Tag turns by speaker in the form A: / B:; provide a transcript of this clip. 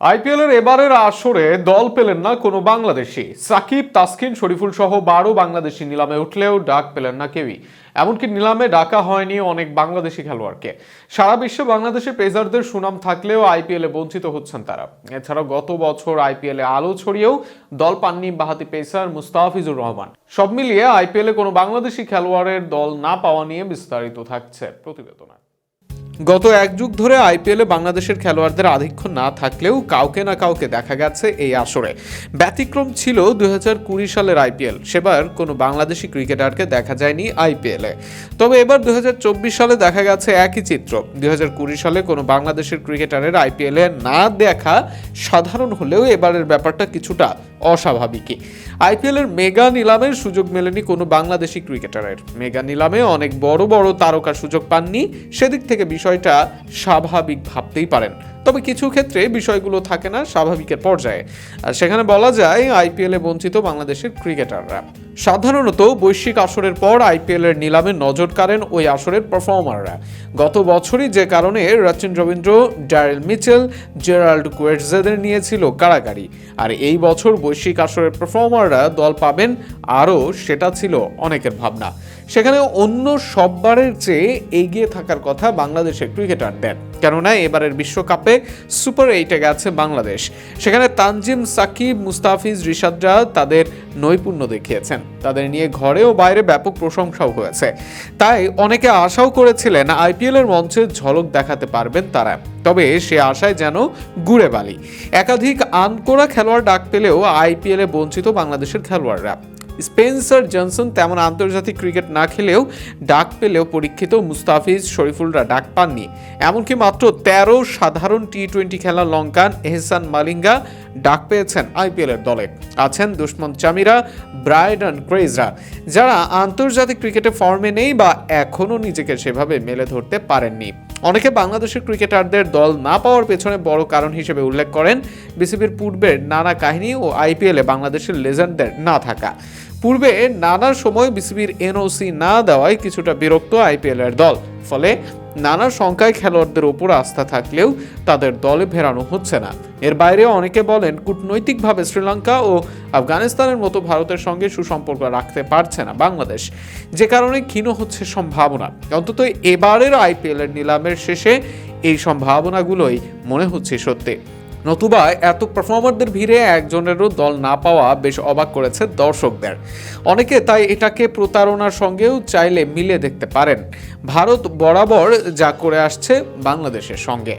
A: IPL এর এবারের আসরে দল পেলেন না কোনো বাংলাদেশি। সাকিব, তাসকিন, শরীফুল সহ বারো বাংলাদেশি নিলামে উঠলেও ডাক পেলেন না কেউই। এমনকি নিলামে ডাকা হয়নি অনেক বাংলাদেশি খেলোয়াড়কে। সারা বিশ্বে বাংলাদেশের পেসারদের সুনাম থাকলেও আইপিএল বঞ্চিত হচ্ছেন তারা। এছাড়াও গত বছর আইপিএল আলো ছড়িয়েও দল পাননি বাহাতি পেসার মুস্তাফিজুর রহমান। সব মিলিয়ে আইপিএল কোনো বাংলাদেশি খেলোয়াড়ের দল না পাওয়া নিয়ে বিস্তারিত থাকছে প্রতিবেদনে। গত এক যুগ ধরে আইপিএলে বাংলাদেশের খেলোয়াড়দের আধিক্য না থাকলেও কাউকে না কাউকে দেখা গেছে এই আসরে। ব্যতিক্রম ছিল দু হাজার কুড়ি সালের আইপিএল। সেবার কোনো বাংলাদেশি ক্রিকেটারকে দেখা যায়নি আইপিএলে। তবে এবার দু হাজার চব্বিশ সালে দেখা গেছে একই চিত্র। দু হাজার কুড়ি সালে কোনো বাংলাদেশের ক্রিকেটারের আইপিএলে না দেখা সাধারণ হলেও এবারের ব্যাপারটা কিছুটা অস্বাভাবিকই। আইপিএলের মেগা নিলামের সুযোগ মেলেনি কোনো বাংলাদেশি ক্রিকেটারের। মেগা নিলামে অনেক বড় বড় তারকা সুযোগ পাননি। সেদিক থেকে বিষয়টা স্বাভাবিক ভাবতেই পারেন। তবে কিছু ক্ষেত্রে বিষয়গুলো থাকে না স্বাভাবিকের পর্যায়ে। আর সেখানে বলা যায়, আইপিএলে বঞ্চিত বাংলাদেশের ক্রিকেটাররা। সাধারণত বৈশ্বিক আসরের পর আইপিএল এর নিলামে নজর কাড়েন ওই আসরের পারফর্মাররা। গত বছরই যে কারণে Rachin Ravindra Daryl Mitchell, Gerald কুয়েটজেদের নিয়েছিল কারাগারি। আর এই বছর বৈশ্বিক আসরের পারফর্মাররা দল পাবেন আরও সেটা ছিল অনেকের ভাবনা। সেখানে অন্য সববারের চেয়ে এগিয়ে থাকার কথা বাংলাদেশের ক্রিকেটারদের। কেননা এবারের বিশ্বকাপে সুপার এইটে গেছে বাংলাদেশ। সেখানে তানজিম, সাকিব, মুস্তাফিজ, রিশাদরা তাদের নৈপুণ্য দেখিয়েছেন। তাদের নিয়ে ঘরে ও বাইরে ব্যাপক প্রশংসাও হয়েছে। তাই অনেকে আশাও করেছিলেন আইপিএল এর মঞ্চে ঝলক দেখাতে পারবেন তারা। তবে সে আশায় যেন গুড়ে বালি একাধিক আনকোড়া খেলোয়াড় ডাক পেলেও আইপিএলে বঞ্চিত বাংলাদেশের খেলোয়াড়রা। স্পেন্সার জনসন তেমন আন্তর্জাতিক ক্রিকেট না খেলেও ডাক পেলেও পরীক্ষিত মুস্তাফিজ শরীফুলরা ডাক পাননি। এমনকি মাত্র তেরো সাধারণ টি টোয়েন্টি খেলা লঙ্কান এহসান মালিঙ্গা ডাক পেয়েছেন আইপিএলের দলে। আছেন দুষ্মন চামিরা ব্রায়ডন ক্রেজরা যারা আন্তর্জাতিক ক্রিকেটে ফর্মে নেই বা এখনও নিজেকে সেভাবে মেলে ধরতে পারেননি। অনেকে বাংলাদেশের ক্রিকেটারদের দল না পাওয়ার পেছনে বড় কারণ হিসেবে উল্লেখ করেন। বিসিবির পূর্বের নানা কাহিনী ও আইপিএলে বাংলাদেশের লেজেন্ডদের না থাকা। পূর্বে নানা সময় বিসিবির এনওসি না দেওয়ায় কিছুটা বিরক্ত আইপিএলের দল। ফলে নানা সংখ্যায় খেলোয়াড়দের ওপর আস্থা থাকলেও তাদের দলে ফেরানো হচ্ছে না। এর বাইরে অনেকে বলেন, কূটনৈতিকভাবে শ্রীলঙ্কা ও আফগানিস্তানের মতো ভারতের সঙ্গে সুসম্পর্ক রাখতে পারছে না বাংলাদেশ। যে কারণে ক্ষীণ হচ্ছে সম্ভাবনা। অন্তত এবারের আইপিএলের নিলামের শেষে এই সম্ভাবনাগুলোই মনে হচ্ছে সত্যি। নতুবা এত পারফর্মারদের ভিড়ে একজনেরও দল না পাওয়া বেশ অবাক করেছে দর্শকদের। অনেকে তাই এটাকে প্রতারণার সঙ্গেও চাইলে মিলে দেখতে পারেন। ভারত বরাবর যা করে আসছে বাংলাদেশের সঙ্গে।